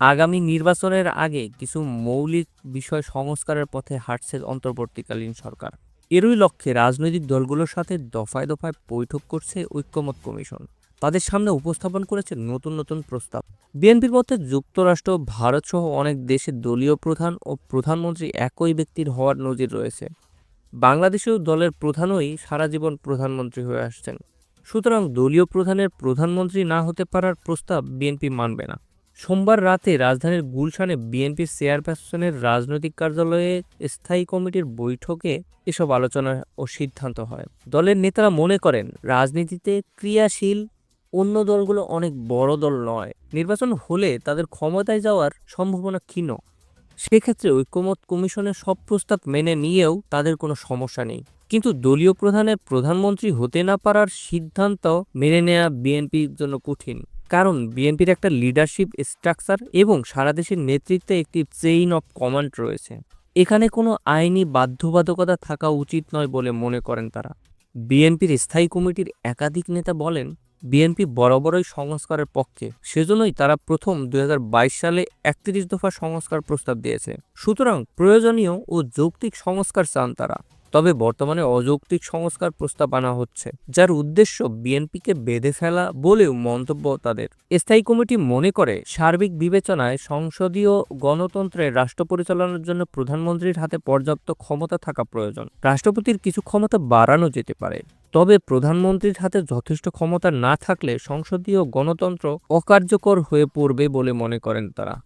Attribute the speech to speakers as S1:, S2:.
S1: আগামী নির্বাচনের আগে কিছু মৌলিক বিষয় সংস্কারের পথে হাঁটছে অন্তর্বর্তীকালীন সরকার। এরই লক্ষ্যে রাজনৈতিক দলগুলোর সাথে দফায় দফায় বৈঠক করছে ঐক্যমত কমিশন। তাদের সামনে উপস্থাপন করেছে নতুন নতুন প্রস্তাব। বিএনপির মধ্যে যুক্তরাষ্ট্র ভারতসহ অনেক দেশের দলীয় প্রধান ও প্রধানমন্ত্রী একই ব্যক্তির হওয়ার নজির রয়েছে। বাংলাদেশেও দলের প্রধানই সারা জীবন প্রধানমন্ত্রী হয়ে আসছেন। সুতরাং দলীয় প্রধানের প্রধানমন্ত্রী না হতে পারার প্রস্তাব বিএনপি মানবে না। সোমবার রাতে রাজধানীর গুলশানে বিএনপির চেয়ারপারসনের রাজনৈতিক কার্যালয়ে স্থায়ী কমিটির বৈঠকে এসব আলোচনা ও সিদ্ধান্ত হয়। দলের নেতারা মনে করেন, রাজনীতিতে ক্রিয়াশীল অন্য দলগুলো অনেক বড় দল নয়। নির্বাচন হলে তাদের ক্ষমতায় যাওয়ার সম্ভাবনা ক্ষীণ। সেক্ষেত্রে ঐক্যমত কমিশনের সব প্রস্তাব মেনে নিয়েও তাদের কোনো সমস্যা নেই। কিন্তু দলীয় প্রধানের প্রধানমন্ত্রী হতে না পারার সিদ্ধান্ত মেনে নেওয়া বিএনপির জন্য কঠিন। কারণ বিএনপির একটা লিডারশিপ স্ট্রাকচার এবং সারা দেশের নেতৃত্বে একটি চেইন অফ কমান্ড রয়েছে। এখানে কোনো আইনি বাধ্যবাধকতা থাকা উচিত নয় বলে মনে করেন তারা। বিএনপির স্থায়ী কমিটির একাধিক নেতা বলেন, বিএনপি বরাবরই সংস্কারের পক্ষে। সেজন্যই তারা প্রথম দুই হাজার বাইশ সালে একত্রিশ দফা সংস্কার প্রস্তাব দিয়েছে। সুতরাং প্রয়োজনীয় ও যৌক্তিক সংস্কার চান তারা। তবে বর্তমানে অযৌক্তিক সংস্কার প্রস্তাব আনা হচ্ছে, যার উদ্দেশ্য বিএনপিকে বেঁধে ফেলা বলেও মন্তব্য তাদের। স্থায়ী কমিটি মনে করে, সার্বিক বিবেচনায় সংসদীয় গণতন্ত্রের রাষ্ট্র পরিচালনার জন্য প্রধানমন্ত্রীর হাতে পর্যাপ্ত ক্ষমতা থাকা প্রয়োজন। রাষ্ট্রপতির কিছু ক্ষমতা বাড়ানো যেতে পারে, তবে প্রধানমন্ত্রীর হাতে যথেষ্ট ক্ষমতা না থাকলে সংসদীয় গণতন্ত্র অকার্যকর হয়ে পড়বে বলে মনে করেন তারা।